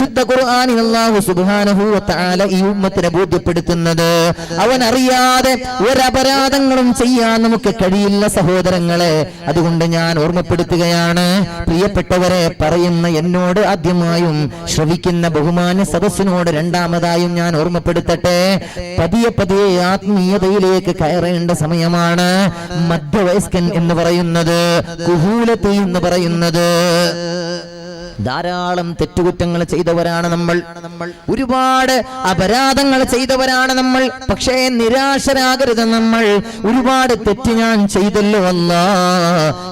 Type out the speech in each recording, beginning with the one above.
വിശുദ്ധ ഖുർആനിൽ ഈ ഉമ്മത്തിനെ ബോധ്യപ്പെടുത്തുന്നത്. അവൻ അറിയാതെ ഒരപരാധങ്ങളും ചെയ്യാൻ നമുക്ക് കഴിയില്ല സഹോദരങ്ങളെ. അതുകൊണ്ട് ഞാൻ ഓർമ്മപ്പെടുത്തുകയാണ് പ്രിയപ്പെട്ടവരെ പറയുന്ന എന്നോട് ആദ്യമായും ശ്രവിക്കുന്ന ബഹുമാന സദസ്സിനോട് രണ്ടാമതായും ഞാൻ ഓർമ്മപ്പെടുത്തട്ടെ. പതിയെ പതിയെ ആത്മീയതയിലേക്ക് കയറേണ്ട സമയമാണ് മധ്യവയസ്കൻ എന്ന് പറയുന്നത് കുഹൂലത്ത് എന്ന് പറയുന്നത്. ധാരാളം തെറ്റുകുറ്റങ്ങൾ ചെയ്തവരാണ് നമ്മൾ. ഒരുപാട് അപരാധങ്ങൾ ചെയ്തവരാണ് നമ്മൾ. പക്ഷേ നിരാശരാകരുത് നമ്മൾ. ഒരുപാട് തെറ്റ് ഞാൻ ചെയ്തല്ലോ അല്ല.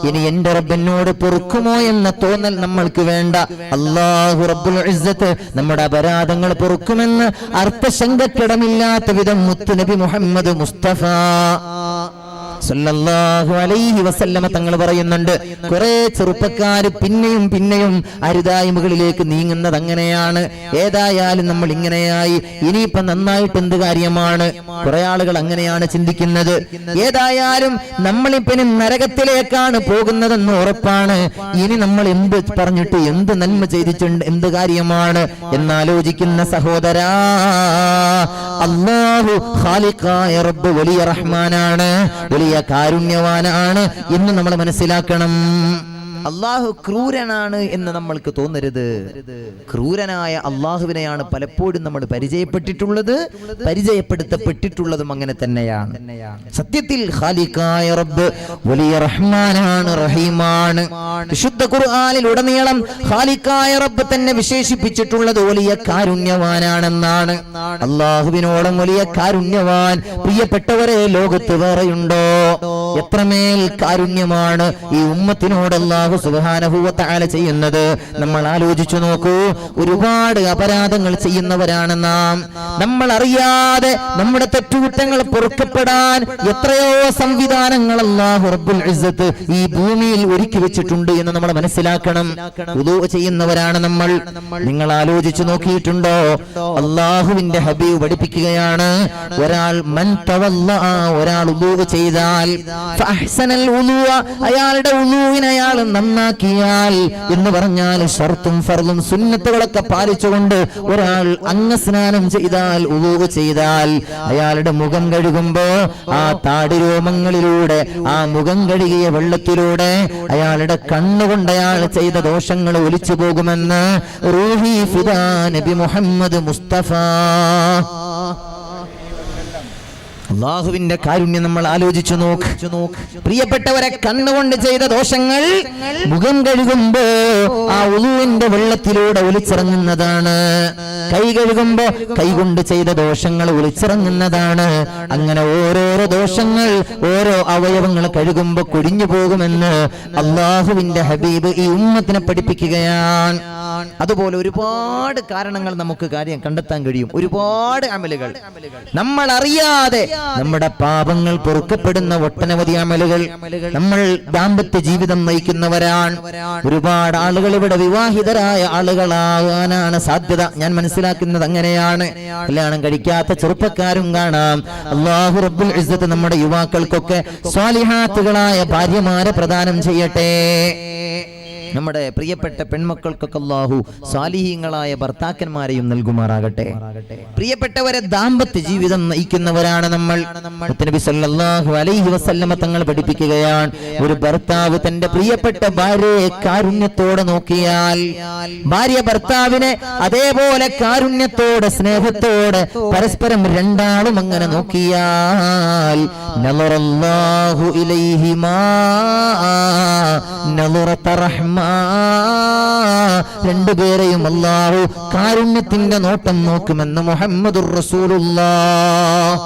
ഇനി എന്റെ റബ്ബിനോട് പൊറുക്കുമോ എന്ന തോന്നൽ നമ്മൾക്ക് വേണ്ട. അള്ളാഹു റബ്ബുൽ ഇസ്സത്ത് നമ്മുടെ അപരാധങ്ങൾ പൊറുക്കുമെന്ന് അർത്ഥശങ്കക്കിടമില്ലാത്ത വിധം മുത്തുനബി മുഹമ്മദ് മുസ്തഫ. സല്ലല്ലാഹു അലൈഹി വസല്ലമ തങ്ങൾ പറയുന്നുണ്ട്. കുറെ ചെറുപ്പക്കാർ പിന്നെയും പിന്നെയും അരുതായ്മകളിലേക്ക് നീങ്ങുന്നത് അങ്ങനെയാണ്. ഏതായാലും നമ്മൾ ഇങ്ങനെയായി. ഇനിയിപ്പൊ നന്നായിട്ട് എന്ത് കാര്യമാണ്? കുറെ ആളുകൾ അങ്ങനെയാണ് ചിന്തിക്കുന്നത്. ഏതായാലും നമ്മളിപ്പിനി നരകത്തിലേക്കാണ് പോകുന്നതെന്ന് ഉറപ്പാണ്. ഇനി നമ്മൾ എന്ത് പറഞ്ഞിട്ട് എന്ത് നന്മ ചെയ്തിട്ടുണ്ട് എന്ത് കാര്യമാണ് എന്നാലോചിക്കുന്ന സഹോദരാ. അള്ളാഹു ഖാലിഖായ റബ്ബ് വലിയ റഹ്മാനാണ്. വലിയ കാരുണ്യവാനാണ് എന്ന് നമ്മൾ മനസ്സിലാക്കണം. അള്ളാഹു ക്രൂരനാണ് എന്ന് നമ്മൾക്ക് തോന്നരുത്. ക്രൂരനായ അള്ളാഹുവിനെയാണ് പലപ്പോഴും നമ്മൾ പരിചയപ്പെട്ടിട്ടുള്ളത് പരിചയപ്പെടുത്തപ്പെട്ടിട്ടുള്ളതും അങ്ങനെ തന്നെയാണ്. സത്യത്തിൽ ഖാലിഖായ റബ്ബ് വലിയ റഹ്മാനാണ് റഹീമാണ്. വിശുദ്ധ ഖുർആനിൽ ഉടനീളം ഖാലിഖായ റബ്ബ് തന്നെ വിശേഷിപ്പിച്ചിട്ടുള്ളത് വലിയ കാരുണ്യവാനാണെന്നാണ്. അള്ളാഹുവിനോളം വലിയ കാരുണ്യവാൻ പ്രിയപ്പെട്ടവരെ ലോകത്ത് വേറെയുണ്ടോ? എത്രമേൽ കാരുണ്യമാണ് ഈ ഉമ്മത്തിനോട് അള്ളാഹു സുഖാനുഭൂവത്താല ചെയ്യുന്നത്? നമ്മൾ ആലോചിച്ചു നോക്കൂ ഒരുപാട് അപരാധങ്ങൾ ചെയ്യുന്നവരാണ് നാം. നമ്മൾ അറിയാതെ നമ്മുടെ തെറ്റുകുറ്റങ്ങൾ പൊറുക്കപ്പെടാൻ എത്രയോ സംവിധാനങ്ങൾ അള്ളാഹു റബ്ബുൽ ഇസ്സത്ത് ഈ ഭൂമിയിൽ ഒരുക്കി വെച്ചിട്ടുണ്ട് എന്ന് നമ്മൾ മനസ്സിലാക്കണം. ഉദോ ചെയ്യുന്നവരാണ് നമ്മൾ. നിങ്ങൾ ആലോചിച്ചു നോക്കിയിട്ടുണ്ടോ? അള്ളാഹുവിന്റെ ഹബീബ് പഠിപ്പിക്കുകയാണ് ഒരാൾ മൻ തവല്ല ഒരാൾ ഉദോ ചെയ്താൽ അയാളുടെ ഉളൂവിനെ അയാൾ നന്നാക്കിയാൽ എന്ന് പറഞ്ഞാൽ ഷർത്തും ഫർദും സുന്നത്തുകളൊക്കെ പാലിച്ചുകൊണ്ട് ഒരാൾ അംഗസ്നാനം ചെയ്താൽ ഉലൂവ് ചെയ്താൽ അയാളുടെ മുഖം കഴുകുമ്പോ ആ താടിരോമങ്ങളിലൂടെ ആ മുഖം കഴുകിയ വെള്ളത്തിലൂടെ അയാളുടെ കണ്ണുകൊണ്ട് അയാൾ ചെയ്ത ദോഷങ്ങൾ ഒലിച്ചു പോകുമെന്ന് റൂഹി ഫിദാ നബി മുഹമ്മദ് മുസ്തഫ. അള്ളാഹുവിന്റെ കാരുണ്യം നമ്മൾ ആലോചിച്ചു നോക്ക്. പ്രിയപ്പെട്ടവരെ കണ്ണുകൊണ്ട് ചെയ്ത ദോഷങ്ങൾ മുഖം കഴുകുമ്പോ ആ ഉളുവിന്റെ വെള്ളത്തിലൂടെ ഒലിച്ചിറങ്ങുന്നതാണ്. കൈ കഴുകുമ്പോ കൈകൊണ്ട് ചെയ്ത ദോഷങ്ങൾ ഒളിച്ചിറങ്ങുന്നതാണ് അങ്ങനെ ഓരോരോ ദോഷങ്ങൾ ഓരോ അവയവങ്ങൾ കഴുകുമ്പോ കുടിഞ്ഞു പോകുമെന്ന് അള്ളാഹുവിന്റെ ഹബീബ് ഈ ഉമ്മത്തിനെ പഠിപ്പിക്കുകയാണ്. അതുപോലെ ഒരുപാട് കാരണങ്ങൾ നമുക്ക് കാര്യം കണ്ടെത്താൻ കഴിയും. ഒരുപാട് അമലുകൾ. നമ്മൾ അറിയാതെ നമ്മുടെ പാപങ്ങൾ പൊറുക്കപ്പെടുന്ന ഒട്ടനവധി അമലുകൾ. നമ്മൾ ദാമ്പത്യ ജീവിതം നയിക്കുന്നവരാണ്. ഒരുപാട് ആളുകൾ ഇവിടെ വിവാഹിതരായ ആളുകളാകാനാണ് സാധ്യത. ഞാൻ മനസ്സിലാക്കുന്നത് അങ്ങനെയാണ്. കല്യാണം കഴിക്കാത്ത ചെറുപ്പക്കാരും കാണാം. അള്ളാഹു റബ്ബുൽ ഇസ്സത്ത് നമ്മുടെ യുവാക്കൾക്കൊക്കെ സ്വാലിഹാത്തുകളായ ഭാര്യമാരെ പ്രദാനം ചെയ്യട്ടെ. നമ്മുടെ പ്രിയപ്പെട്ട പെൺമക്കൾക്കൊക്കെ അല്ലാഹു സാലിഹീങ്ങളായ ഭർത്താക്കന്മാരെയും നൽകുമാറാകട്ടെ. പ്രിയപ്പെട്ടവരെ ദാമ്പത്യ ജീവിതം നയിക്കുന്നവരാണ് നമ്മൾ. നബി സല്ലല്ലാഹു അലൈഹി വസല്ലമ തങ്ങൾ പഠിപ്പിക്കുകയാണ്. ഒരു ഭർത്താവ് തന്റെ പ്രിയപ്പെട്ട ഭാര്യയെ കാരുണ്യത്തോടെ നോക്കിയാൽ ഭാര്യ ഭർത്താവിനെ അതേപോലെ കാരുണ്യത്തോടെ സ്നേഹത്തോടെ പരസ്പരം രണ്ടാളും അങ്ങനെ നോക്കിയാൽ നളറല്ലാഹു ഇലൈഹിമാ റഹ്മ രണ്ടുപേരെയും അള്ളാഹു കാരുണ്യത്തിന്റെ നോട്ടം നോക്കുമെന്ന് മുഹമ്മദുർ റസൂലുള്ളാഹ്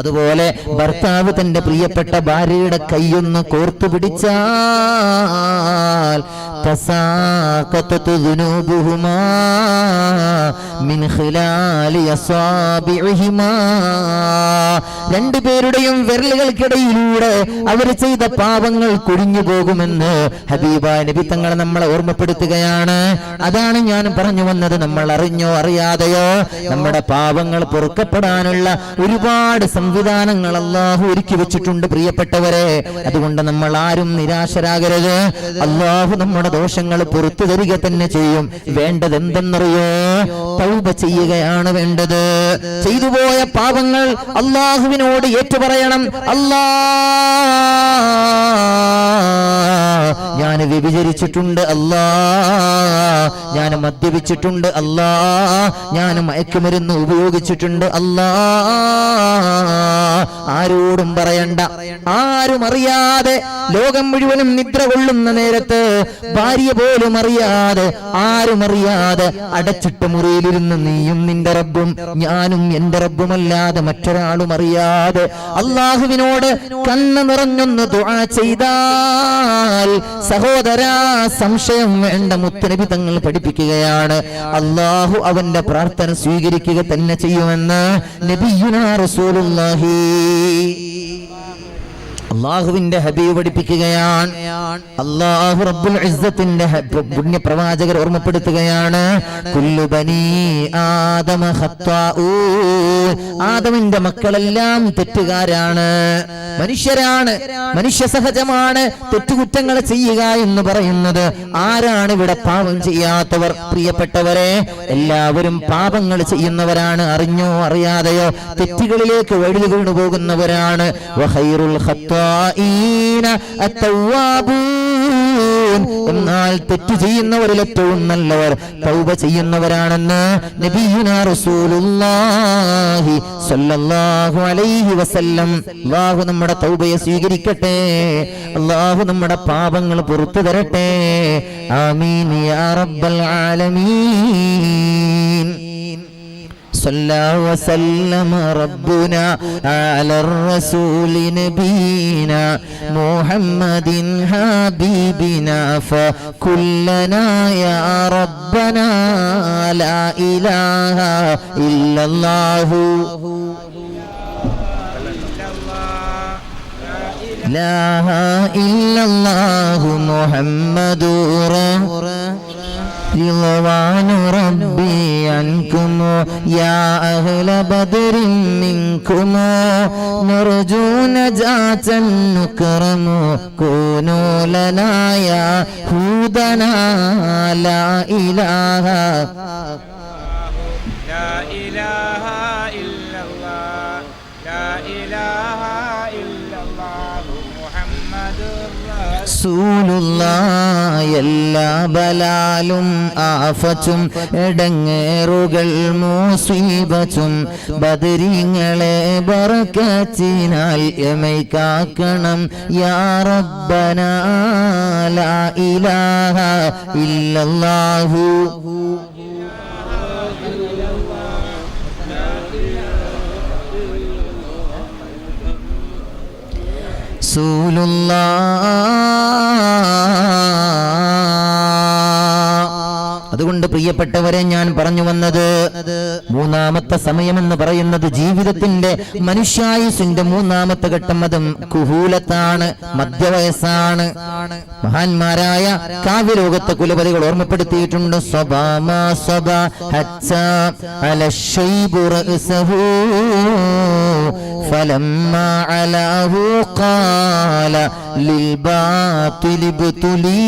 അതുപോലെ ഭർത്താവ് തന്റെ പ്രിയപ്പെട്ട ഭാര്യയുടെ കൈയൊന്ന് കോർത്തു പിടിച്ചാൽ രണ്ടുപേരുടെയും വിരലുകൾക്കിടയിലൂടെ അവർ ചെയ്ത പാപങ്ങൾ കുഴിഞ്ഞു പോകുമെന്ന് ഹബീബ നബി തങ്ങൾ നമ്മളെ ഓർമ്മപ്പെടുത്തുകയാണ്. അതാണ് ഞാൻ പറഞ്ഞു വന്നത്. നമ്മൾ അറിഞ്ഞോ അറിയാതെയോ നമ്മുടെ പാപങ്ങൾ പൊറുക്കപ്പെടാനുള്ള ഒരുപാട് സംവിധാനം സംവിധാനങ്ങൾ അള്ളാഹു ഒരുക്കി വെച്ചിട്ടുണ്ട് പ്രിയപ്പെട്ടവരെ. അതുകൊണ്ട് നമ്മൾ ആരും നിരാശരാകരുത്. അള്ളാഹു നമ്മുടെ ദോഷങ്ങൾ പുറത്തു തരിക തന്നെ ചെയ്യും. വേണ്ടത് എന്തെന്നറിയോ തൗബ ചെയ്യുകയാണ് വേണ്ടത്. ചെയ്തുപോയ പാപങ്ങൾ അള്ളാഹുവിനോട് ഏറ്റുപറയണം. അല്ലാ ഞാൻ വ്യഭിചരിച്ചിട്ടുണ്ട്. അല്ലാ ഞാൻ മദ്യപിച്ചിട്ടുണ്ട്. അല്ലാ ഞാൻ മയക്കുമരുന്ന് ഉപയോഗിച്ചിട്ടുണ്ട്. അല്ലാ ആരോടും പറയണ്ട. ആരും അറിയാതെ ലോകം മുഴുവനും നിദ്ര കൊള്ളുന്ന നേരത്ത് ഭാര്യ പോലും അറിയാതെ ആരും അറിയാതെ അടച്ചിട്ട മുറിയിലിരുന്ന് നീയും നിന്റെ റബ്ബും ഞാനും എന്റെ റബ്ബുമല്ലാതെ മറ്റൊരാളും അറിയാതെ അള്ളാഹുവിനോട് കണ്ണ് നിറഞ്ഞൊന്ന് ദുആ ചെയ്താൽ സഹോദരാ സംശയം വേണ്ട മുത്തനബി തങ്ങൾ പഠിപ്പിക്കുകയാണ്. അള്ളാഹു അവന്റെ പ്രാർത്ഥന സ്വീകരിക്കുക തന്നെ ചെയ്യുമെന്ന് നബിയുനാ റസൂലുള്ളാഹി അള്ളാഹുവിന്റെ ഹബീബ് പഠിപ്പിക്കുകയാണ്. അള്ളാഹു റബ്ബുൽ ഇസ്സത്തിന്റെ പുണ്യ പ്രവാചകർ ഓർമ്മപ്പെടുത്തുകയാണ്. കുല്ലു ബനീ ആദമ ആദമിന്റെ മക്കളെല്ലാം തെറ്റുകാരാണ്. മനുഷ്യരാണ്. മനുഷ്യ സഹജമാണ് തെറ്റുകുറ്റങ്ങൾ ചെയ്യുക എന്ന് പറയുന്നത്. ആരാണ് ഇവിടെ പാപം ചെയ്യാത്തവർ? പ്രിയപ്പെട്ടവരെ എല്ലാവരും പാപങ്ങൾ ചെയ്യുന്നവരാണ്. അറിഞ്ഞോ അറിയാതെയോ തെറ്റുകളിലേക്ക് വഴി വീണു പോകുന്നവരാണ് വഖൈറുൽ ഖത്താഈന അത്തവ്വാബൂൻ. എന്നാൽ തെറ്റ് ചെയ്യുന്നവരിൽ ഏറ്റവും നല്ലവർ തൗബ ചെയ്യുന്നവരാണെന്ന് നബിയുനാ റസൂലുള്ളാഹി സ്വല്ലല്ലാഹു അലൈഹി വസല്ലം. അല്ലാഹു നമ്മുടെ തൗബയെ സ്വീകരിക്കട്ടെ. അല്ലാഹു നമ്മുടെ പാപങ്ങൾ പുറത്തു തരട്ടെ. ആമീൻ യാ റബ്ബൽ ആലമീൻ. صلى وسلم ربنا على الرسول نبينا محمد حبيبنا فكلنا يا ربنا لا إله إلا الله. لا إلا الله محمد رسول رضوان ربي عنكم يا أهل بدر منكم نرجو نجاة نكرم كونوا لنا يا هودنا لا إله എല്ലാ ബലാലും ആഫച്ചും എടങ്ങേറുകൾ മൂസീബച്ചും ബദരിങ്ങളെ ബറക്കച്ചിനാൽ എമൈ യാ റബ്ബന ലാ ഇലാഹ ഇല്ലല്ലാഹു. റസൂലുള്ള. അതുകൊണ്ട് പ്രിയപ്പെട്ടവരെ ഞാൻ പറഞ്ഞു വന്നത് മൂന്നാമത്തെ സമയമെന്ന് പറയുന്നത് ജീവിതത്തിന്റെ മനുഷ്യായുസിന്റെ മൂന്നാമത്തെ ഘട്ടം അതും കുഹൂലത്താണ് മധ്യവയസ്സാണ് മഹാന്മാരായ കാവ്യലോകത്തെ കുലപതികൾ ഓർമ്മപ്പെടുത്തിയിട്ടുണ്ട് സ്വഭാമ സ്വഭ ഹച്ച അലശൈബു റഅ്സഹു فلما علاه قال للباطل ابتلي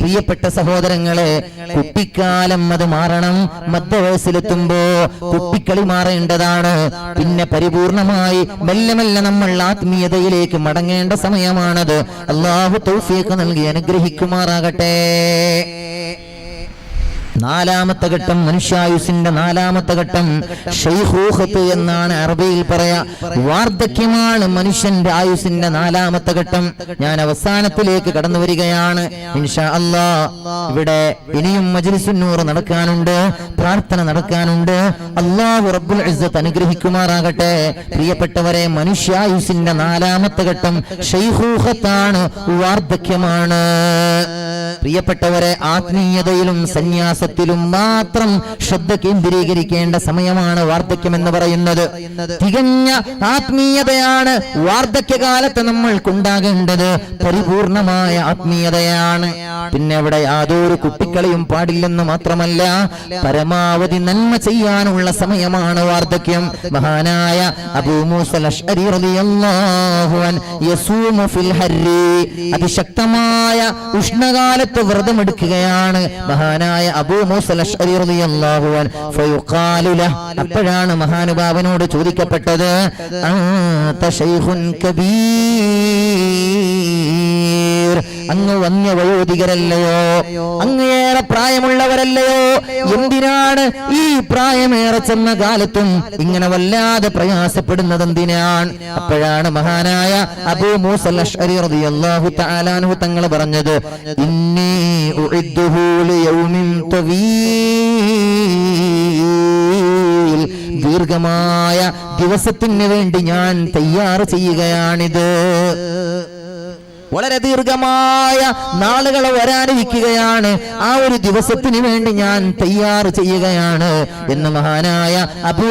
പ്രിയപ്പെട്ട സഹോദരങ്ങളെ കുട്ടിക്കാലം അത് മാറണം. മധ്യവയസ്സിലെത്തുമ്പോ കുട്ടിക്കളി മാറേണ്ടതാണ്. പിന്നെ പരിപൂർണമായി മെല്ലെ മെല്ലെ നമ്മൾ ആത്മീയതയിലേക്ക് മടങ്ങേണ്ട സമയമാണത്. അള്ളാഹു തൗഫിയൊക്കെ നൽകി അനുഗ്രഹിക്കുമാറാകട്ടെ. നാലാമത്തെ ഘട്ടം മനുഷ്യായുസിന്റെ നാലാമത്തെ ഘട്ടം. ഷെയ്ഹൂഹത്ത് എന്നാണ് അറബിയിൽ പറയാ. വാർദ്ധക്യമാണ് മനുഷ്യന്റെ ആയുസിന്റെ നാലാമത്തെ ഘട്ടം. ഞാൻ അവസാനത്തിലേക്ക് കടന്നു വരികയാണ്. ഇവിടെ ഇനിയും മജ്ലിസുന്നൂർ നടക്കാനുണ്ട്. പ്രാർത്ഥന നടക്കാനുണ്ട്. അള്ളാഹു റബ്ബുൽ ഇസ്സത്ത് അനുഗ്രഹിക്കുമാറാകട്ടെ. പ്രിയപ്പെട്ടവരെ മനുഷ്യായുസിന്റെ നാലാമത്തെ ഘട്ടം ഷെയ്ഹൂഹത്താണ് വാർദ്ധക്യമാണ്. പ്രിയപ്പെട്ടവരെ ആത്മീയതയിലും സന്യാസത്തിലും മാത്രം ശ്രദ്ധ കേന്ദ്രീകരിക്കേണ്ട സമയമാണ് വാർദ്ധക്യം എന്ന് പറയുന്നത്. തികഞ്ഞ ആത്മീയതയാണ് വാർദ്ധക്യകാലത്ത് നമ്മൾക്കുണ്ടാകേണ്ടത്. പരിപൂർണമായ ആത്മീയതയാണ്. പിന്നെ അവിടെ യാതൊരു കുട്ടിക്കളിയും പാടില്ലെന്ന് മാത്രമല്ല പരമാവധി നന്മ ചെയ്യാനുള്ള സമയമാണ് വാർദ്ധക്യം. മഹാനായ അബൂ മൂസൽ റളിയല്ലാഹു അൻ യസൂമു ഫിൽ അതിശക്തമായ ഉഷ്ണകാലത്ത് വ്രതമെടുക്കുകയാണ്. മഹാനായ അബൂ ലഹ്. അപ്പോഴാണ് മഹാനുഭാവനോട് ചോദിക്കപ്പെട്ടത് കബീർ? അങ്ങ് വന്യ വയോധികരല്ലയോ? അങ്ങേറെ പ്രായമുള്ളവരല്ലയോ? എന്തിനാണ് ഈ പ്രായമേറെ ചെന്ന കാലത്തും ഇങ്ങനെ വല്ലാതെ പ്രയാസപ്പെടുന്നത് എന്തിനാണ് അപ്പോഴാണ് മഹാനായ അബൂ മൂസൽ റളിയല്ലാഹു തങ്ങൾ പറഞ്ഞത്. ഇന്നി ഉഇദ്ദുഹു ലിയൗമിൻ തവീൽ. ദീർഘമായ ദിവസത്തിന് വേണ്ടി ഞാൻ തയ്യാറ് ചെയ്യുകയാണിത്. വളരെ ദീർഘമായ നാളുകൾ വരാനിരിക്കുകയാണ്. ആ ഒരു ദിവസത്തിന് വേണ്ടി ഞാൻ തയ്യാർ ചെയ്യുകയാണ് എന്ന് മഹാനായ അബൂ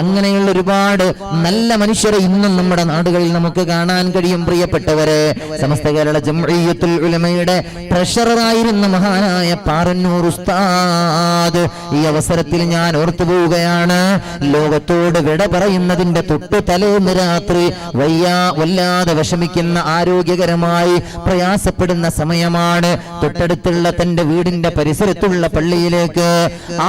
അങ്ങനെയുള്ള ഒരുപാട് നല്ല മനുഷ്യരെ ഇന്നും നമ്മുടെ നാടുകളിൽ നമുക്ക് കാണാൻ കഴിയും പ്രിയപ്പെട്ടവരെ. സമസ്ത കേരള ജംഇയ്യത്തുൽ ഉലമയുടെ ട്രഷററായിരുന്ന മഹാനായ പാറന്നൂർ ഉസ്താദ് ഈ അവസരത്തിൽ ഞാൻ ഓർത്തു പോവുകയാണ് ലോകത്തോട് വിട പറയുന്നതിന്റെ തൊട്ടു തലേന്ന് രാത്രി വയ്യ വല്ലാതെ വിഷമിക്കുന്ന ആരോഗ്യകരമായി പ്രയാസപ്പെടുന്ന സമയമാണ് തൊട്ടടുത്തുള്ള തന്റെ വീടിന്റെ പരിസരത്തുള്ള പള്ളിയിലേക്ക്.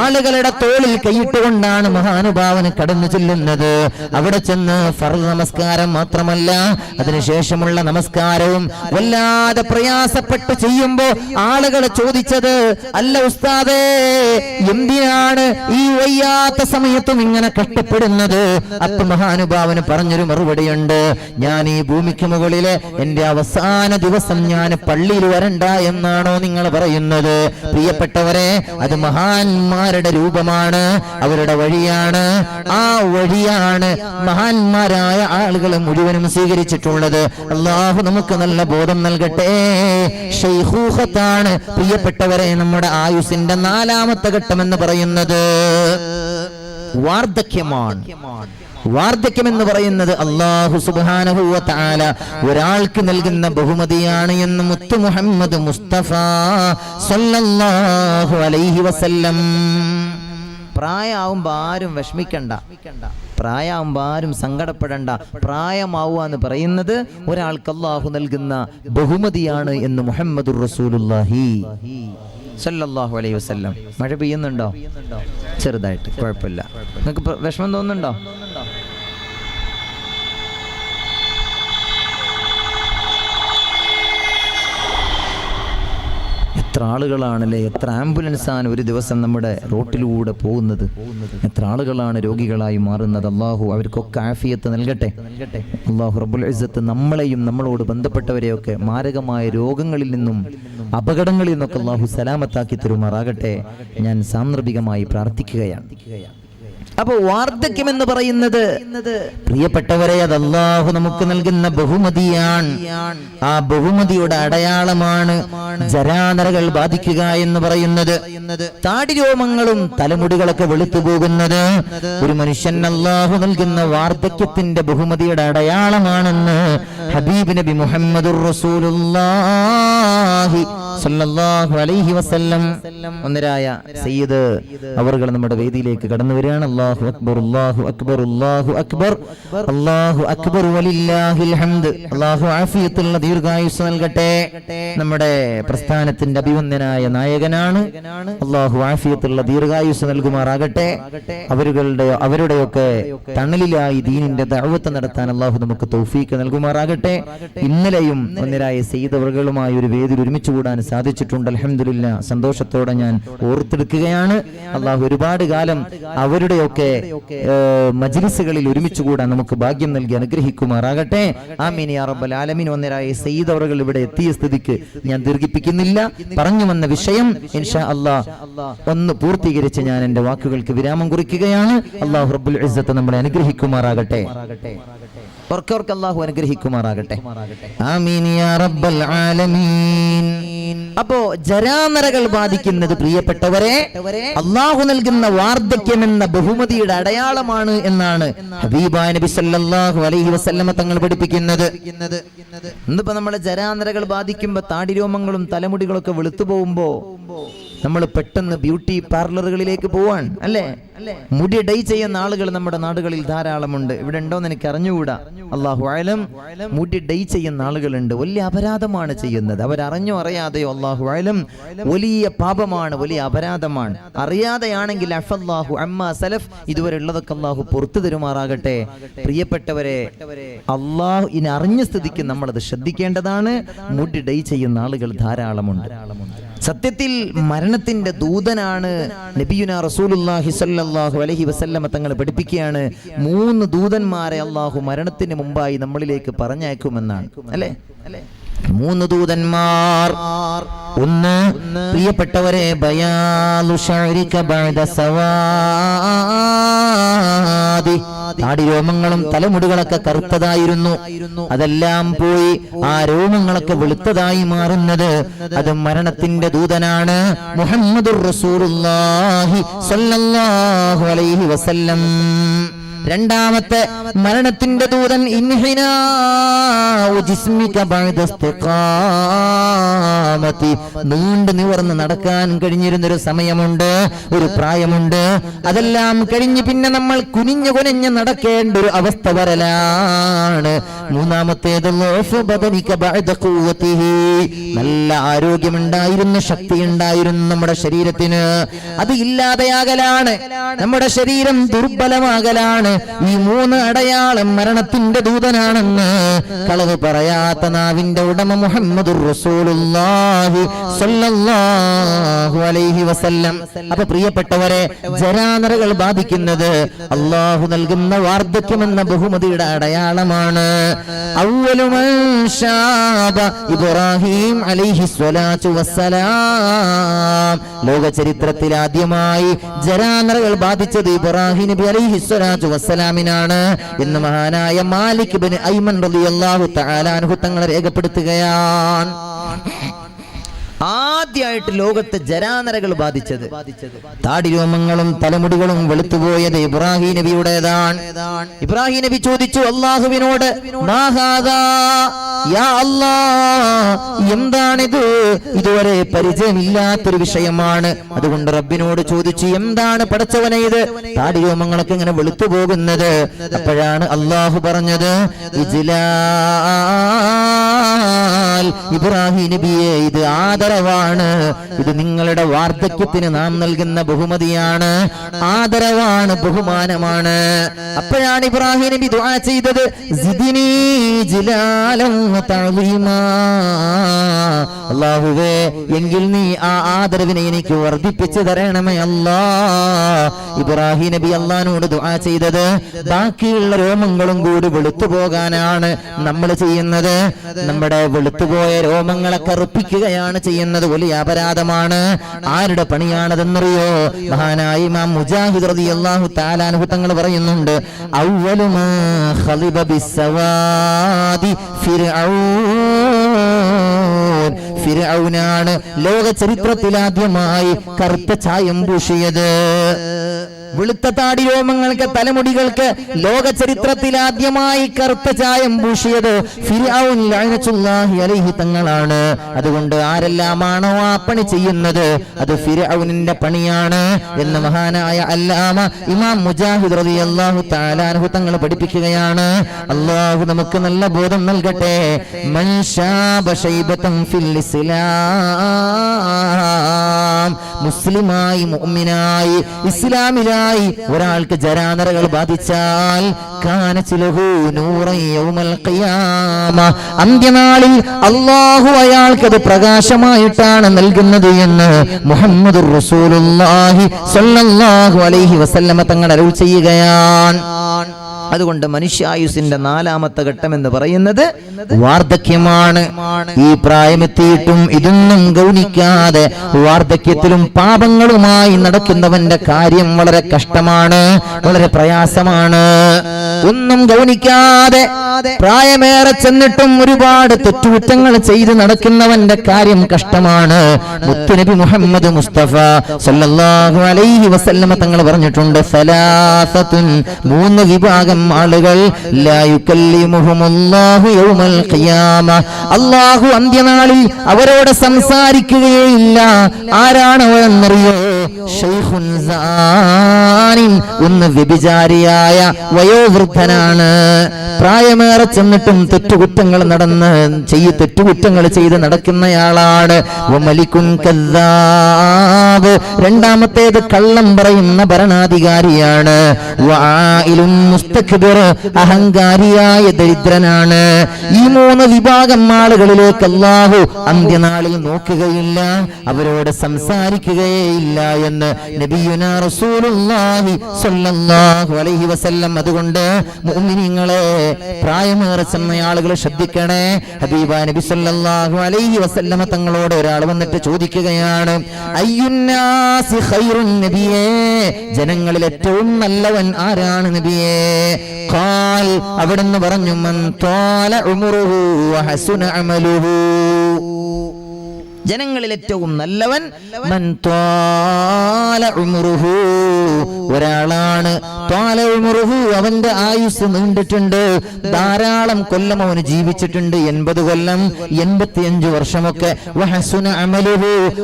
ആളുകളുടെ തോളിൽ കൈയിട്ടുകൊണ്ടാണ് മഹാനുഭാവന് കടന്നു ചെല്ലുന്നത്. അവിടെ ചെന്ന് ഫർദ് നമസ്കാരം മാത്രമല്ല അതിനുശേഷമുള്ള നമസ്കാരവും വല്ലാതെ പ്രയാസപ്പെട്ട് ചെയ്യുമ്പോ ആളുകൾ ചോദിച്ചത് അല്ല ഉസ്താദേ എന്തിനാണ് ഈ വയ്യാത്ത സമയത്തും ഇങ്ങനെ കഷ്ടപ്പെടുന്നത്? അപ്പൊ മഹാനുഭാവന് പറഞ്ഞൊരു മറുപടിയുണ്ട്. ഞാൻ ഈ ഭൂമിക്ക് മുകളിലെ എന്റെ അവസാന ദിവസം ഞാൻ പള്ളിയിൽ വരണ്ട എന്നാണോ നിങ്ങൾ പറയുന്നത്? പ്രിയപ്പെട്ടവരെ അത് മഹാന്മാരുടെ രൂപമാണ് അവരുടെ വഴിയാണ്. ആ വഴിയാണ് മഹാന്മാരായ ആളുകൾ മുഴുവനും സ്വീകരിച്ചിട്ടുള്ളത്. അള്ളാഹു നമുക്ക് നല്ല ബോധം നൽകട്ടെ. ഷെയ്ഹൂഹത്താണ് പ്രിയപ്പെട്ടവരെ നമ്മുടെ ആയുസിന്റെ നാലാമത്തെ ഘട്ടം എന്ന് പറയുന്നത്. വാർദ്ധക്യമാണ്. വാർദ്ധക്യം എന്ന് പറയുന്നത് അള്ളാഹു സുബാനഹുവ താല ഒരാൾക്ക് നൽകുന്ന ബഹുമതിയാണ് എന്ന് മുത്തു മുഹമ്മദ് മുസ്തഫ അലൈഹി വസല്ലം. പ്രായമാവുമ്പോ ആരും വിഷമിക്കണ്ട. പ്രായമാവുമ്പോ ആരും സങ്കടപ്പെടണ്ട. പ്രായമാവുക എന്ന് പറയുന്നത് ഒരാൾക്ക് അള്ളാഹു നൽകുന്ന ബഹുമതിയാണ് എന്ന് മുഹമ്മദ് സല്ലല്ലാഹു അലൈഹി വസല്ലം. മഴ പെയ്യുന്നുണ്ടോ? ചെറുതായിട്ട്. കുഴപ്പമില്ല. നിങ്ങൾക്ക് വിഷമം തോന്നുന്നുണ്ടോ എത്ര ആളുകളാണല്ലേ? എത്ര ആംബുലൻസാണ് ഒരു ദിവസം നമ്മുടെ റോട്ടിലൂടെ പോകുന്നത്? എത്ര ആളുകളാണ് രോഗികളായി മാറുന്നത്? അള്ളാഹു അവർക്കൊക്കെ ആഫിയത്ത് നൽകട്ടെ. അള്ളാഹു റബുൽ ഇസ്സത്ത് നമ്മളെയും നമ്മളോട് ബന്ധപ്പെട്ടവരെയൊക്കെ മാരകമായ രോഗങ്ങളിൽ നിന്നും അപകടങ്ങളിൽ നിന്നൊക്കെ അള്ളാഹു സലാമത്താക്കി തരുമാറാകട്ടെ. ഞാൻ സാന്ദർഭികമായി പ്രാർത്ഥിക്കുകയാണ്. അപ്പൊ വാർദ്ധക്യം എന്ന് പറയുന്നത് പ്രിയപ്പെട്ടവരെ അത് അള്ളാഹു നമുക്ക് നൽകുന്ന ബഹുമതിയാണ്. ആ ബഹുമതിയുടെ അടയാളമാണ് ജരാനരകൾ ബാധിക്കുക എന്ന് പറയുന്നത്. താടിരോമങ്ങളും തലമുടികളൊക്കെ വെളുത്തു പോകുന്നത് ഒരു മനുഷ്യൻ അള്ളാഹു നൽകുന്ന വാർദ്ധക്യത്തിന്റെ ബഹുമതിയുടെ അടയാളമാണെന്ന് ഹബീബ് നബി മുഹമ്മദുർ റസൂലുള്ളാഹി സല്ലല്ലാഹു അലൈഹി വസല്ലം ഒന്നരായ സയ്യിദ് അവർകൾ നമ്മുടെ വേദിയിലേക്ക് കടന്നു വരികയാണ്. അല്ലാഹു അക്ബർ അല്ലാഹു അക്ബർ അല്ലാഹു അക്ബർ. അല്ലാഹു അക്ബർ വലില്ലാഹിൽ ഹംദ്. അല്ലാഹു ആഫിയത്തുള്ള ദീർഘായുസ് നൽകട്ടെ. നമ്മുടെ പ്രസ്ഥാനത്തിന്റെ അഭിവന്ദനായ നായകനാണ്. അല്ലാഹു ആഫിയത്തുള്ള ദീർഘായുസ് നൽകുമാറാകട്ടെ. അവരുടെ അവരുടെയൊക്കെ തണലിലായി ദീനിന്റെ ദഅവത്ത് നടത്താൻ അല്ലാഹു നമുക്ക് തൗഫീക്ക് നൽകുമാറാകട്ടെ. ഇന്നലെയും ഒന്നരായ സയ്യിദ് അവർകളുമായി ഒരു വേദിയിൽ ഒരുമിച്ച് കൂടാൻ സാധിച്ചിട്ടുണ്ട്. അലഹമില്ല സന്തോഷത്തോടെ ഞാൻ ഓർത്തെടുക്കുകയാണ്. അള്ളാഹു ഒരുപാട് കാലം അവരുടെയൊക്കെ മജിലിസുകളിൽ ഒരുമിച്ച് കൂടാൻ നമുക്ക് ഭാഗ്യം നൽകി അനുഗ്രഹിക്കുമാറാകട്ടെ. ആമീൻ യാ റബ്ബൽ ആലമീൻ. ഒന്നരായ സയ്യിദ് അവറുകൾ ഇവിടെ എത്തിയ സ്ഥിതിക്ക് ഞാൻ ദീർഘിപ്പിക്കുന്നില്ല. പറഞ്ഞു വന്ന വിഷയം ഇൻഷാ അള്ളാ ഒന്ന് പൂർത്തീകരിച്ച് ഞാൻ എന്റെ വാക്കുകൾക്ക് വിരാമം കുറിക്കുകയാണ്. അള്ളാഹു റബ്ബുൽ ഇസ്സത്ത് നമ്മളെ അനുഗ്രഹിക്കുമാറാകട്ടെ. ഓർക്കവർക്ക് അള്ളാഹു അനുഗ്രഹിക്കുമാറാകട്ടെ. അപ്പോ ജരാനരകൾ ബാധിക്കുന്നത് പ്രിയപ്പെട്ടവരെ അള്ളാഹു നൽകുന്ന വാർദ്ധക്യം എന്ന ബഹുമതിയുടെ അടയാളമാണ് എന്നാണ് നബി സല്ലല്ലാഹു അലൈഹി വസല്ലമ തങ്ങൾ പഠിപ്പിക്കുന്നത്. ഇന്നിപ്പോ നമ്മളെ ജരാനരകൾ ബാധിക്കുമ്പോ താടിരോമങ്ങളും തലമുടികളൊക്കെ വെളുത്തു പോകുമ്പോ നമ്മൾ പെട്ടെന്ന് ബ്യൂട്ടി പാർലറുകളിലേക്ക് പോവാൻ അല്ലേ? മുടി ഡൈ ചെയ്യുന്ന ആളുകൾ നമ്മുടെ നാടുകളിൽ ധാരാളമുണ്ട്. ഇവിടെ ഉണ്ടോന്ന് എനിക്ക് അറിഞ്ഞുകൂടാ? അള്ളാഹു ആയാലും മുടി ഡൈ ചെയ്യുന്ന ആളുകളുണ്ട്. വലിയ അപരാധമാണ് ചെയ്യുന്നത്. അവരറിഞ്ഞോ അറിയാതെയോ അള്ളാഹു ആയാലും വലിയ പാപമാണ് വലിയ അപരാധമാണ്. അറിയാതെയാണെങ്കിൽ അഫല്ലാഹു അമ്മ സലഫ്. ഇതുവരെ ഉള്ളതൊക്കെ അള്ളാഹു പുറത്തു തരുമാറാകട്ടെ. പ്രിയപ്പെട്ടവരെ അള്ളാഹു ഇനി അറിഞ്ഞ സ്ഥിതിക്ക് നമ്മളത് ശ്രദ്ധിക്കേണ്ടതാണ്. മുടി ഡൈ ചെയ്യുന്ന ആളുകൾ ധാരാളമുണ്ട്. സത്യത്തിൽ മരണത്തിന്റെ ദൂതനാണ് നബിയുന റസൂലുള്ളാഹി സ്വല്ലല്ലാഹു അലഹി വസല്ലമ തങ്ങൾ പഠിപ്പിക്കുകയാണ്. മൂന്ന് ദൂതന്മാരെ അള്ളാഹു മരണത്തിന് മുമ്പായി നമ്മളിലേക്ക് പറഞ്ഞയക്കുമെന്നാണ്. അല്ലേ? മൂന്ന് ദൂതന്മാർ. ഒന്ന് പ്രിയപ്പെട്ടവരെ താടി രോമങ്ങളും തലമുടികളൊക്കെ കറുത്തതായിരുന്നു. അതെല്ലാം പോയി ആ രോമങ്ങളൊക്കെ വെളുത്തതായി മാറുന്നത് അത് മരണത്തിന്റെ ദൂതനാണ് മുഹമ്മദ് റസൂലുള്ളാഹി സ്വല്ലല്ലാഹു അലൈഹി വസല്ലം. രണ്ടാമത്തെ മരണത്തിന്റെ ദൂതൻ നീണ്ടു നിവർന്ന് നടക്കാൻ കഴിഞ്ഞിരുന്നൊരു സമയമുണ്ട് ഒരു പ്രായമുണ്ട്. അതെല്ലാം കഴിഞ്ഞ് പിന്നെ നമ്മൾ കുനിഞ്ഞു കുനിഞ്ഞ് നടക്കേണ്ട ഒരു അവസ്ഥ വരലാണ്. മൂന്നാമത്തേത്. നല്ല ആരോഗ്യമുണ്ടായിരുന്നു ശക്തി ഉണ്ടായിരുന്നു നമ്മുടെ ശരീരത്തിന്. അത് ഇല്ലാതെയാകലാണ്. നമ്മുടെ ശരീരം ദുർബലമാകലാണ്. ഈ മൂന്ന് അടയാളം മരണത്തിന്റെ ദൂതനാണെന്ന് കളവ് പറയാത്ത നാവിന്റെ ഉടമ മുഹമ്മദ് വസല്ലം. അപ്പൊ പ്രിയപ്പെട്ടവരെ ജരാനറകൾ ബാധിക്കുന്നത് അള്ളാഹു നൽകുന്ന വാർദ്ധക്യമെന്ന ബഹുമതിയുടെ അടയാളമാണ്. ഇബ്രാഹിം അലിഹി വസ്സലാം. ലോക ചരിത്രത്തിൽ ആദ്യമായി ജരാനറകൾ ബാധിച്ചത് ഇബ്രാഹിം നബി അലൈഹി സ്വലാത്തു വസ്സലാമിനാണ് എന്ന് മഹാനായ മാലിക് ബിൻ ഐമൻ റളിയല്ലാഹു തആല അൻഹു രേഖപ്പെടുത്തുകയാണ്. രേഖപ്പെടുത്തുകയാണ് ആദ്യമായിട്ട് ലോകത്ത് ജരാനരകൾ ബാധിച്ചത്. താടിരോമങ്ങളും തലമുടികളും വെളുത്തുപോയത് ഇബ്രാഹിം നബിയുടേതാണ്. ഇബ്രാഹിം നബി ചോദിച്ചു അള്ളാഹുവിനോട് "മാ ഹാദാ? യാ എന്താണിത്? ഇതുവരെ പരിചയമില്ലാത്തൊരു വിഷയമാണ്. അതുകൊണ്ട് റബ്ബിനോട് ചോദിച്ചു എന്താണ് പടച്ചവനെ ഇത്? താടിരോമങ്ങളൊക്കെ ഇങ്ങനെ വെളുത്തു പോകുന്നത് അപ്പോഴാണ് അള്ളാഹു പറഞ്ഞത് ഇബ്രാഹിം നബിയെ ഇത് ആദരവാണ്. ഇത് നിങ്ങളുടെ വാർദ്ധക്യത്തിന് നാം നൽകുന്ന ബഹുമതിയാണ്. ആദരവാണ് ബഹുമാനമാണ്. അപ്പോഴാണ് ഇബ്രാഹിം നബി ദുആ ചെയ്തത്. അല്ലാഹുവേ എങ്കിൽ നീ ആ ആദരവിനെ എനിക്ക് വർദ്ധിപ്പിച്ചു തരണമേ അല്ലാ. ഇബ്രാഹിം നബി അള്ളഹാനോട് ദുആ ചെയ്തത് ബാക്കിയുള്ള രോമങ്ങളും കൂടി വെളുത്തു പോകാനാണ് നമ്മൾ ചെയ്യുന്നത്. നമ്മുടെ വെളുത്തുപോയ രോമങ്ങളെ കറുപ്പിക്കുകയാണ് ചെയ്യുന്നത്. വലിയ അപരാധമാണ്. ആരുടെ പണിയാണതെന്നറിയോ? മഹാനായ ഇമാം മുജാഹിദ് റളിയല്ലാഹു തആലാൻഹു തങ്ങൾ പറയുന്നുണ്ട് ഔവലുമാ ഖലിബ ബിസ്സവാദി ഫിർഔൻ ഫിർഔനാണ് ലോക ചരിത്രത്തിൽ ആദ്യമായി കറുത്ത ചായം പൂശിയത്. വെളുത്ത താടി രോമങ്ങൾക്ക് തലമുടികൾക്ക് ലോക ചരിത്രത്തിൽ ആദ്യമായി കറുത്ത ചായം പൂശിയത് അലൈഹി തങ്ങളാണ്. അതുകൊണ്ട് ആരെല്ലാമാണോ ആ പണി ചെയ്യുന്നത്? അത് ഫിർഔനിന്റെ പണിയാണ് എന്ന് മഹാനായ അല്ലാമ ഇമാം മുജാഹിദ് റളിയല്ലാഹു അള്ളാഹു അൻഹു തങ്ങൾ പഠിപ്പിക്കുകയാണ്. അള്ളാഹു നമുക്ക് നല്ല ബോധം നൽകട്ടെ. മുസ്ലിമായി മുഅ്മിനായി ഇസ്ലാമിലായി ഒരാൾക്ക് ജരാനറകൾ ബാധിച്ചാൽ അന്ത്യനാളിൽ അള്ളാഹു അയാൾക്ക് പ്രകാശമായിട്ടാണ് നൽകുന്നത് എന്ന് മുഹമ്മദ് അലൈഹി വസല്ലമ തങ്ങൾ അരുൾ ചെയ്യുകയാണ്. അതുകൊണ്ട് മനുഷ്യായുസിന്റെ നാലാമത്തെ ഘട്ടം എന്ന് പറയുന്നത് വാർദ്ധക്യമാണ്. ഈ പ്രായമെത്തിയിട്ടും ഇതൊന്നും ഗൗനിക്കാതെ വാർദ്ധക്യത്തിലും പാപങ്ങളുമായി നടക്കുന്നവന്റെ കാര്യം വളരെ കഷ്ടമാണ് വളരെ പ്രയാസമാണ്. ഒന്നും ഗൗനിക്കാതെ പ്രായമേറെ ചെന്നിട്ടും ഒരുപാട് തെറ്റുകുറ്റങ്ങൾ ചെയ്ത് നടക്കുന്നവന്റെ കാര്യം കഷ്ടമാണ്. മുത്തുനബി മുഹമ്മദ് മുസ്തഫ സല്ലല്ലാഹു അലൈഹി വസല്ലമ തങ്ങൾ പറഞ്ഞിട്ടുണ്ട് സലാസത്തുൻ മൂന്ന് വിഭാഗം ആളുകൾ ലാ യുകല്ലിമുഹുമുല്ലാഹു യൗമൽ ഖിയാമ. അല്ലാഹു അന്ത്യനാളിൽ അവരോട് സംസാരിക്കുകയില്ല ആരാണ് അവരെന്നറിയോ ഒന്ന് വ്യഭിചാരിയായ വയോവൃദ്ധനാണ്. പ്രായമേറെ ചെന്നിട്ടും തെറ്റുകുറ്റങ്ങൾ നടന്ന് ചെയ്യ തെറ്റുകുറ്റങ്ങൾ ചെയ്ത് നടക്കുന്നയാളാണ്. രണ്ടാമത്തേത് കള്ളം പറയുന്ന ഭരണാധികാരിയാണ്. അഹങ്കാരിയായ ദരിദ്രനാണ്. ഈ മൂന്ന് വിഭാഗം ആളുകളിലേക്ക് അല്ലാഹു അന്ത്യനാളിൽ നോക്കുകയില്ല അവരോട് സംസാരിക്കുകയില്ല എന്ന് റസൂലുള്ളാഹി സ്വല്ലല്ലാഹു അലൈഹി വസല്ലം അതുകൊണ്ട് മുഅ്മിനീങ്ങളെ പ്രായമേറെ ചെന്ന ആളുകൾ ശ്രദ്ധിക്കണേ. ഹബീബ നബി സ്വല്ലല്ലാഹു അലൈഹി വസല്ലമ തങ്ങളോട് ഒരാൾ വന്നിട്ട് ചോദിക്കുകയാണ് അയ്യുന്നാസി ഖൈറുൻ നബിയേ ജനങ്ങളിൽ ഏറ്റവും നല്ലവൻ ആരാണ് നബിയേ? ഖാൽ അവിടുന്ന് പറഞ്ഞു മൻ ത്വാല ഉമറുഹു അമലുഹു. ജനങ്ങളിൽ ഏറ്റവും നല്ലവൻ ഒരാളാണ് അവന്റെ ആയുസ് നീണ്ടിട്ടുണ്ട്. ധാരാളം കൊല്ലം അവന് ജീവിച്ചിട്ടുണ്ട്. എൺപത് കൊല്ലം എൺപത്തിയഞ്ചു വർഷമൊക്കെ.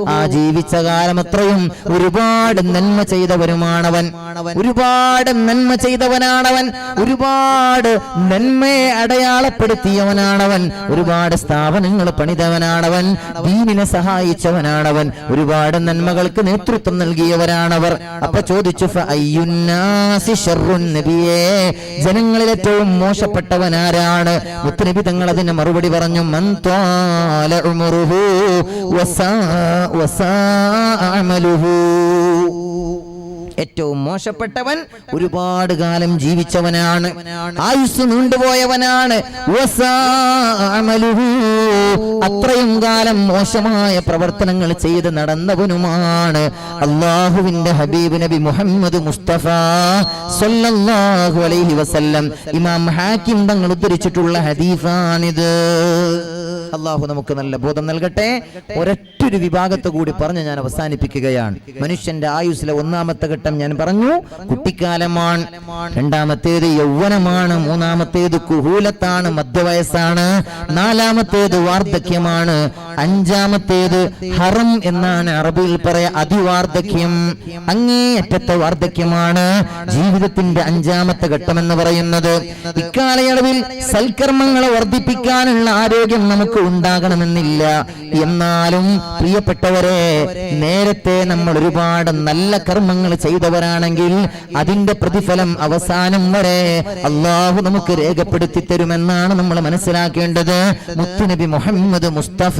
ആ ജീവിച്ച കാലം അത്രയും ഒരുപാട് നന്മ ചെയ്തവരുമാണവൻ ഒരുപാട് നന്മ ചെയ്തവനാണവൻ. ഒരുപാട് നന്മയെ അടയാളപ്പെടുത്തിയവനാണവൻ. ഒരുപാട് സ്ഥാപനങ്ങൾ പണിതവനാണവൻ. ദീനിനെ സഹായിച്ചവനാണവൻ. ഒരുപാട് നന്മകൾക്ക് നേതൃത്വം നൽകിയവരാണവർ. അപ്പൊ ചോദിച്ചു "ഫ ശർറുൻ നബിയേ ജനങ്ങളിൽ ഏറ്റവും മോശപ്പെട്ടവനാരാണ്? മുത്തനബി തങ്ങൾ അതിന് മറുപടി പറഞ്ഞു മൻ ഏറ്റവും മോശപ്പെട്ടവൻ ഒരുപാട് കാലം ജീവിച്ചവനാണ്. ആയുസ് നീണ്ടുപോയവനാണ്. അത്രയും കാലം മോശമായ പ്രവർത്തനങ്ങൾ ചെയ്ത് നടന്നവനുമാണ് അള്ളാഹുവിന്റെ ഹബീബ് നബി മുഹമ്മദ് മുസ്തഫ സല്ലല്ലാഹു അലൈഹി വസല്ലം. ഇമാം ഹാക്കിം തങ്ങൾ ഉദ്ധരിച്ചിട്ടുള്ള ഹദീഫാണിത് അള്ളാഹു നമുക്ക് നല്ല ബോധം നൽകട്ടെ. ഒരൊറ്റൊരു വിഭാഗത്തെ കൂടി പറഞ്ഞ് ഞാൻ അവസാനിപ്പിക്കുകയാണ്. മനുഷ്യന്റെ ആയുസ്സിലെ ഒന്നാമത്തെ ഘട്ടം ഞാൻ പറഞ്ഞു. കുട്ടിക്കാലമാണ്. രണ്ടാമത്തേത് യൗവനമാണ്. മൂന്നാമത്തേത് കുഹൂലത്താണ്. മധ്യവയസ്സാണ്. നാലാമത്തേത് വാർദ്ധക്യമാണ്. അഞ്ചാമത്തേത് ഹറം എന്നാണ് അറബിയിൽ പറയാ അതിവാർദ്ധക്യം. അങ്ങേയറ്റത്തെ വാർദ്ധക്യമാണ് ജീവിതത്തിന്റെ അഞ്ചാമത്തെ ഘട്ടം എന്ന് പറയുന്നത്. ഇക്കാലയളവിൽ സൽക്കർമ്മങ്ങളെ വർദ്ധിപ്പിക്കാനുള്ള ആരോഗ്യം നമുക്ക് ഉണ്ടാകണമെന്നില്ല. എന്നാലും പ്രിയപ്പെട്ടവരെ നേരത്തെ നമ്മൾ ഒരുപാട് നല്ല കർമ്മങ്ങൾ ചെയ്തവരാണെങ്കിൽ അതിന്റെ പ്രതിഫലം അവസാനം വരെ അള്ളാഹു നമുക്ക് രേഖപ്പെടുത്തി തരുമെന്നാണ് നമ്മൾ മനസ്സിലാക്കേണ്ടത്. മുത്തുനബി മുഹമ്മദ് മുസ്തഫ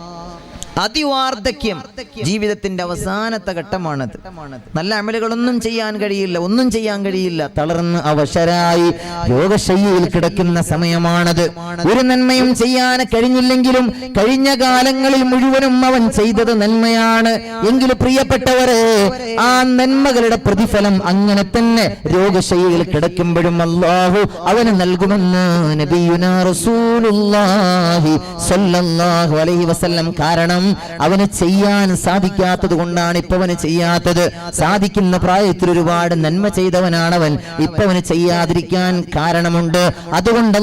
അതിവാർദ്ധക്യം ജീവിതത്തിന്റെ അവസാനത്തെ ഘട്ടമാണത്. നല്ല അമലുകളൊന്നും ചെയ്യാൻ കഴിയില്ല ഒന്നും ചെയ്യാൻ കഴിയില്ല. തളർന്ന് അവശരായി രോഗശയ്യയിൽ കിടക്കുന്ന സമയമാണത്. ഒരു നന്മയും ചെയ്യാൻ കഴിഞ്ഞില്ലെങ്കിലും കഴിഞ്ഞ കാലങ്ങളിൽ മുഴുവനും അവൻ ചെയ്തത് നന്മയാണ്. എങ്കിലും പ്രിയപ്പെട്ടവരെ ആ നന്മകളുടെ പ്രതിഫലം അങ്ങനെ തന്നെ രോഗശയ്യയിൽ കിടക്കുമ്പോഴും അള്ളാഹു അവന് നൽകുമെന്ന് റസൂലുള്ളാഹി അലൈഹി വസല്ലം കാരണം അവന് ചെയ്യാൻ സാധിക്കാത്തത് കൊണ്ടാണ് ഇപ്പൊ അവന് ചെയ്യാത്തത്. സാധിക്കുന്ന പ്രായത്തിൽ ഒരുപാട് നന്മ ചെയ്തവനാണവൻ. ഇപ്പൊ അവന് ചെയ്യാതിരിക്കാൻ കാരണമുണ്ട്. അതുകൊണ്ട്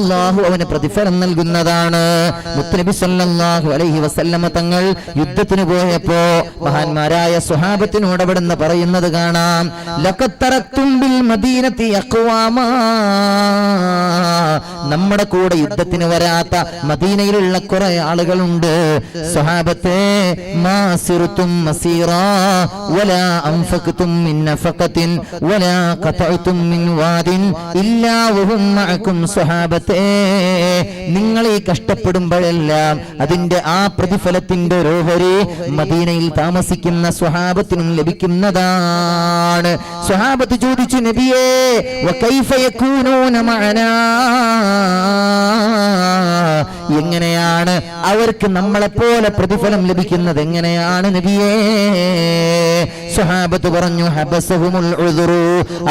അവന് പ്രതിഫലം നൽകുന്നതാണ്. അലൈഹി വസല്ലമ തങ്ങൾ യുദ്ധത്തിന് പോയപ്പോ മഹാന്മാരായ സ്വഹാബത്തിനോട് പറയുന്നത് കാണാം. ലക്കത്തറത്തുമ്പിൽ മദീനത്തി നമ്മുടെ കൂടെ യുദ്ധത്തിന് വരാത്ത മദീനയിലുള്ള കുറെ ആളുകളുണ്ട്. സ്വഹാബത്തെ മാസിറുത്തും മസീറാ വലാ അൻഫഖ്തും മിൻ നഫഖത്തിൻ വലാ ഖതഅതും മിൻ വാദിൻ ഇല്ലാ വഹും മഅകും സ്വഹാബത്തെ. നിങ്ങൾ ഈ കഷ്ടപ്പെടുമ്പോഴെല്ലാം അതിന്റെ ആ പ്രതിഫലത്തിന്റെ ഒരു ഓഹരി മദീനയിൽ താമസിക്കുന്ന സ്വഹാബത്തിനും ലഭിക്കുന്നതാണ്. സ്വഹാബത്ത് ചോദിച്ചു നബിയേ വകൈഫ യകൂനൂന മഅനാ? എങ്ങനെയാണ് അവർക്ക് നമ്മളെ പോലെ പ്രതിഫലം ലഭിക്കുന്നത്? എങ്ങനെയാണ് നബിയേ? സ്വഹാബത്ത് പറഞ്ഞു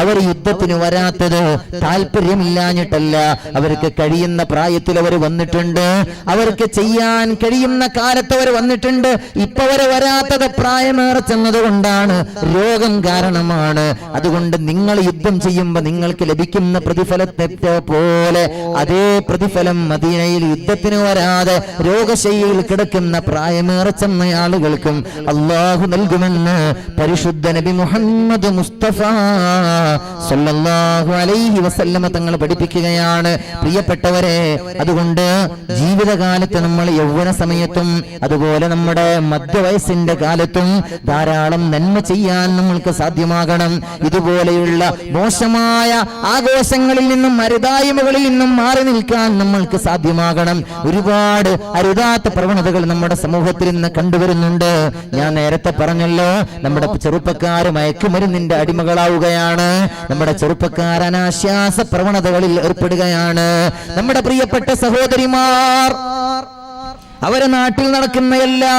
അവർ യുദ്ധത്തിന് വരാത്തത് താല്പര്യമില്ലാഞ്ഞിട്ടല്ല അവർക്ക് കഴിയുന്ന പ്രായത്തിൽ അവർ വന്നിട്ടുണ്ട്. അവർക്ക് ചെയ്യാൻ കഴിയുന്ന കാലത്ത് അവർ വന്നിട്ടുണ്ട്. ഇപ്പൊ അവർ വരാത്തത് പ്രായമേറെ ചെന്നത് കൊണ്ടാണ് രോഗം കാരണമാണ്. അതുകൊണ്ട് നിങ്ങൾ യുദ്ധം ചെയ്യുമ്പോൾ നിങ്ങൾക്ക് ലഭിക്കുന്ന പ്രതിഫലത്തെ പോലെ അതേ പ്രതിഫലം മദീനയിൽ യുദ്ധത്തിന് വരാതെ രോഗശൈലിയിൽ കിടക്കുന്ന പ്രായമേറെ ചെന്ന ആളുകൾക്കും അള്ളാഹു നൽകുമെന്ന് പരിശുദ്ധ നബി മുഹമ്മദ് മുസ്തഫ സല്ലല്ലാഹു അലൈഹി വസല്ലമ തങ്ങൾ പഠിപ്പിക്കുകയാണ്. പ്രിയപ്പെട്ടവരെ അതുകൊണ്ട് ജീവിതകാലത്ത് നമ്മൾ യൗവന സമയത്തും അതുപോലെ നമ്മുടെ മധ്യവയസ്സിന്റെ കാലത്തും ധാരാളം നന്മ ചെയ്യാൻ നമ്മൾക്ക് സാധ്യമാകണം. ഇതുപോലെയുള്ള മോശമായ ആഘോഷങ്ങളിൽ നിന്നും മരുതായ്മകളിൽ നിന്നും മാറി നിൽക്കാൻ നമ്മൾക്ക് സാധ്യമാകണം. ഒരുപാട് അരുതാത്ത പ്രവണതകൾ നമ്മുടെ സമൂഹത്തിൽ നിന്ന് കണ്ടുവരുന്നുണ്ട്. ഞാൻ നേരത്തെ പറഞ്ഞല്ലോ നമ്മുടെ ചെറുപ്പക്കാര് മയക്കുമരുന്നിന്റെ അടിമകളാവുകയാണ്. നമ്മുടെ ചെറുപ്പക്കാർ അനാശ്വാസ പ്രവണതകളിൽ ഏർപ്പെടുകയാണ്. നമ്മുടെ പ്രിയപ്പെട്ട സഹോദരിമാർ അവരെ നാട്ടിൽ നടക്കുന്ന എല്ലാ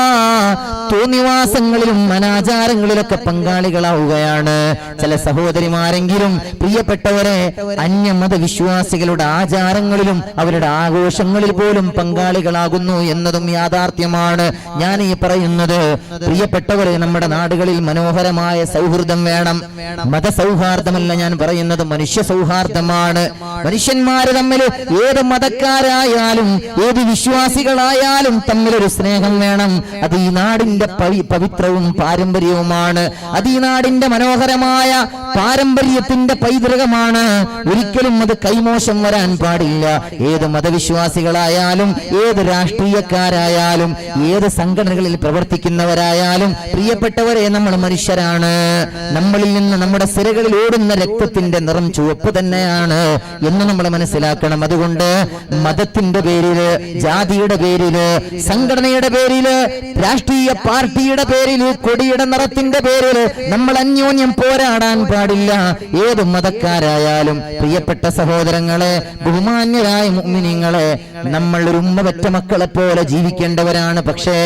തോന്നിവാസങ്ങളിലും അനാചാരങ്ങളിലൊക്കെ പങ്കാളികളാവുകയാണ്. ചില സഹോദരിമാരെങ്കിലും പ്രിയപ്പെട്ടവരെ അന്യമത വിശ്വാസികളുടെ ആചാരങ്ങളിലും അവരുടെ ആഘോഷങ്ങളിൽ പോലും പങ്കാളികളാകുന്നു എന്നതും യാഥാർത്ഥ്യമാണ്. ഞാൻ ഈ പറയുന്നത് പ്രിയപ്പെട്ടവരെ നമ്മുടെ നാടുകളിൽ മനോഹരമായ സൗഹൃദം വേണം. മത മതസൗഹാർദ്ദമല്ല ഞാൻ പറയുന്നത് മനുഷ്യ സൗഹാർദ്ദമാണ് മനുഷ്യന്മാര് തമ്മിൽ ഏത് മതക്കാരായാലും ഏത് വിശ്വാസികളായാലും തമ്മിലൊരു സ്നേഹം വേണം. അത് ഈ നാടിന്റെ പവിത്രവും പാരമ്പര്യവുമാണ്. അത് ഈ നാടിന്റെ മനോഹരമായ പാരമ്പര്യത്തിന്റെ പൈതൃകമാണ്. ഒരിക്കലും അത് കൈമോശം വരാൻ പാടില്ല. ഏത് മതവിശ്വാസികളായാലും ഏത് രാഷ്ട്രീയക്കാരായാലും ഏത് സംഘടനകളിൽ പ്രവർത്തിക്കുന്നവരായാലും പ്രിയപ്പെട്ടവരെ നമ്മൾ മനുഷ്യരാണ്. നമ്മളിൽ നിന്ന് നമ്മുടെ സിരകളിൽ ഓടുന്ന രക്തത്തിന്റെ നിറം ചുവപ്പ് തന്നെയാണ് എന്ന് നമ്മൾ മനസ്സിലാക്കണം. അതുകൊണ്ട് മതത്തിന്റെ പേരിൽ ജാതിയുടെ പേരിൽ സംഘടനയുടെ പേരിൽ രാഷ്ട്രീയ പാർട്ടിയുടെ പേരിൽ കൊടിയുടെ നിറത്തിന്റെ പേരിൽ നമ്മൾ അന്യോന്യം പോരാടാൻ പാടില്ല. ഏത് മതക്കാരായാലും പ്രിയപ്പെട്ട സഹോദരങ്ങളെ ബഹുമാന്യരായ മുഅ്മിനീങ്ങളെ നമ്മൾ ഒരു ഉമ്മ പെറ്റ മക്കളെ പോലെ ജീവിക്കേണ്ടവരാണ്. പക്ഷേ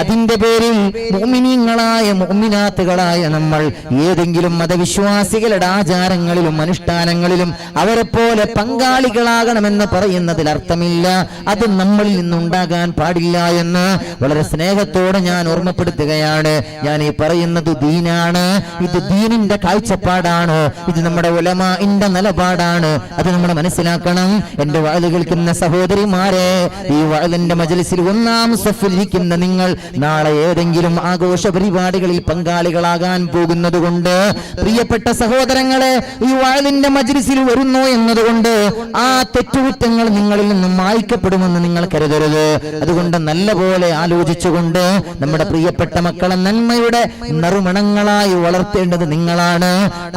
അതിന്റെ പേരിൽ മുഅ്മിനീങ്ങളായ മോമിനാത്തുകളായ നമ്മൾ ഏതെങ്കിലും മതവിശ്വാസികളുടെ ആചാരങ്ങളിലും അനുഷ്ഠാനങ്ങളിലും അവരെ പോലെ പങ്കാളികളാകണമെന്ന് പറയുന്നതിൽ അർത്ഥമില്ല അത് നമ്മളിൽ നിന്നുണ്ടാകാൻ പാടില്ല എന്ന് വളരെ സ്നേഹത്തോടെ ഞാൻ ഓർമ്മപ്പെടുത്തുകയാണ്. ഞാൻ ഈ പറയുന്നത് ദീനാണ്. ഇത് ദീനിന്റെ കാഴ്ചപ്പാടാണ്. ഇത് നമ്മുടെ ഉലമാന്റെ നിലപാടാണ്. അത് നമ്മൾ മനസ്സിലാക്കണം. എന്റെ വാതിൽ കേൾക്കുന്ന സഹോദരിമാരെ ഈ വാതിലിന്റെ മജലിസിൽ ഒന്നാം സഫിൽ ഇരിക്കുന്ന നിങ്ങൾ നാളെ ഏതെങ്കിലും ആഘോഷ പരിപാടികളിൽ പങ്കാളികളാകാൻ പോകുന്നത് കൊണ്ട് പ്രിയപ്പെട്ട സഹോദരങ്ങളെ ഈ വാതിലിന്റെ മജലിസിൽ വരുന്നു എന്നതുകൊണ്ട് ആ തെറ്റുകുറ്റങ്ങൾ നിങ്ങളിൽ നിന്നും മായ്ക്കപ്പെടുമെന്ന് നിങ്ങൾ കരുതരുത്. അതുകൊണ്ട് നല്ലപോലെ ആലോചിച്ചുകൊണ്ട് നമ്മുടെ പ്രിയപ്പെട്ട മക്കളെ നന്മയുടെ നറുമണങ്ങളായി വളർത്തേണ്ടത് നിങ്ങളാണ്.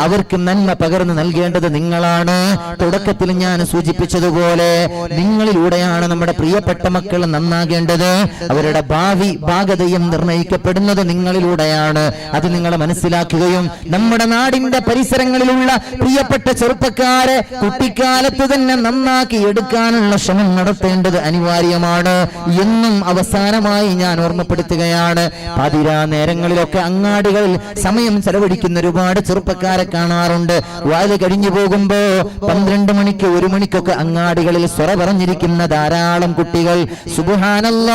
അവർക്ക് നന്മ പകർന്നു നൽകേണ്ടത് നിങ്ങളാണ്. തുടക്കത്തിൽ ഞാൻ സൂചിപ്പിച്ചതുപോലെ നിങ്ങളിലൂടെയാണ് നമ്മുടെ പ്രിയപ്പെട്ട മക്കൾ നന്നാകേണ്ടത്. അവരുടെ ഭാവി ഭാഗതയും നിർണയിക്കപ്പെടുന്നത് നിങ്ങളിലൂടെയാണ്. അത് നിങ്ങൾ മനസ്സിലാക്കുകയും നമ്മുടെ നാടിന്റെ പരിസരങ്ങളിലുള്ള പ്രിയപ്പെട്ട ചെറുപ്പക്കാരെ കുട്ടിക്കാലത്ത് തന്നെ നന്നാക്കി എടുക്കാനുള്ള ശ്രമം നടത്തേണ്ടത് അനിവാര്യമാണ്. എന്നും അവസാനമായി ഞാൻ ഓർമ്മപ്പെടുത്തുകയാണ്. പാതിരാ നേരങ്ങളിലൊക്കെ അങ്ങാടികളിൽ സമയം ചെലവഴിക്കുന്ന ഒരുപാട് ചെറുപ്പക്കാരെ കാണാറുണ്ട്. വാൽ കഴിഞ്ഞു പോകുമ്പോ പന്ത്രണ്ട് മണിക്ക് ഒരു മണിക്കൊക്കെ അങ്ങാടികളിൽ സ്വറ പറഞ്ഞിരിക്കുന്ന ധാരാളം കുട്ടികൾ. സുബുഹാനല്ല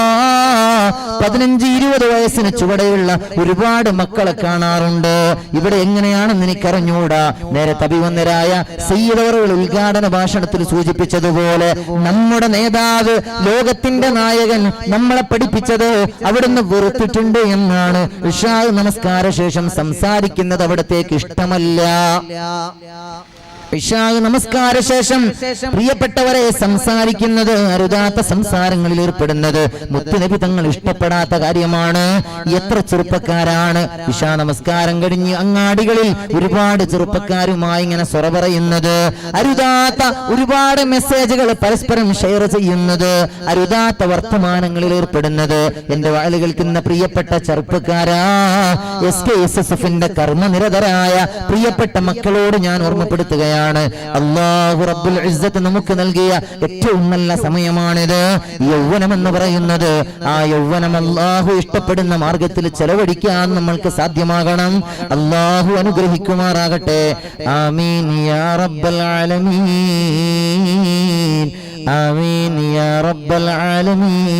പതിനഞ്ച് ഇരുപത് വയസ്സിന് ചുവടെയുള്ള ഒരുപാട് മക്കളെ കാണാറുണ്ട്. ഇവിടെ എങ്ങനെയാണെന്ന് എനിക്കറിഞ്ഞൂടാ. നേരെ തപിവന്നരായ സയ്യിദവറുകൾ ഉദ്ഘാടന ഭാഷണത്തിൽ സൂചിപ്പിച്ചതുപോലെ നമ്മുടെ നേതാവ് ലോകത്തിന്റെ നായകൻ നമ്മളെ പഠിപ്പിച്ചത് അവിടുന്ന് വെറുത്തിട്ടുണ്ട് എന്നാണ്. ഇഷാ നമസ്കാര ശേഷം സംസാരിക്കുന്നത് അവിടത്തേക്ക് ഇഷ്ടമല്ല. ഇഷാ നമസ്കാര ശേഷം പ്രിയപ്പെട്ടവരെ സംസാരിക്കുന്നത് അരുതാത്ത സംസാരങ്ങളിൽ ഏർപ്പെടുന്നത് മുത്തുനബി തങ്ങൾ ഇഷ്ടപ്പെടാത്ത കാര്യമാണ്. എത്ര ചെറുപ്പക്കാരാണ്? ഇഷാ നമസ്കാരം കഴിഞ്ഞ് അങ്ങാടികളിൽ ഒരുപാട് ചെറുപ്പക്കാരുമായി ഇങ്ങനെ സ്വറ പറയുന്നത്. അരുതാത്ത ഒരുപാട് മെസ്സേജുകൾ പരസ്പരം ഷെയർ ചെയ്യുന്നത്. അരുതാത്ത വർത്തമാനങ്ങളിൽ ഏർപ്പെടുന്നത് എന്റെ വാൽ കേൾക്കുന്ന പ്രിയപ്പെട്ട ചെറുപ്പക്കാരാ എസ് കെ എസ് എസ് എഫിന്റെ കർമ്മനിരതരായ പ്രിയപ്പെട്ട മക്കളോട് ഞാൻ ഓർമ്മപ്പെടുത്തുകയാണ്. പറയുകയാണ് അള്ളാഹു റബ്ബുൽ ഇസ്സത്ത് നമുക്ക് നൽകിയ ഏറ്റവും നല്ല സമയമാണിത്. യൗവനം എന്ന് പറയുന്നത് ആ യൗവനം അള്ളാഹു ഇഷ്ടപ്പെടുന്ന മാർഗത്തിൽ ചെലവഴിക്കാൻ നമ്മൾക്ക് സാധ്യമാകണം. അള്ളാഹു അനുഗ്രഹിക്കുമാറാകട്ടെ. ആമീൻ യാ റബ്ബൽ ആലമീൻ. ആമീൻ യാ റബ്ബൽ ആലമീൻ.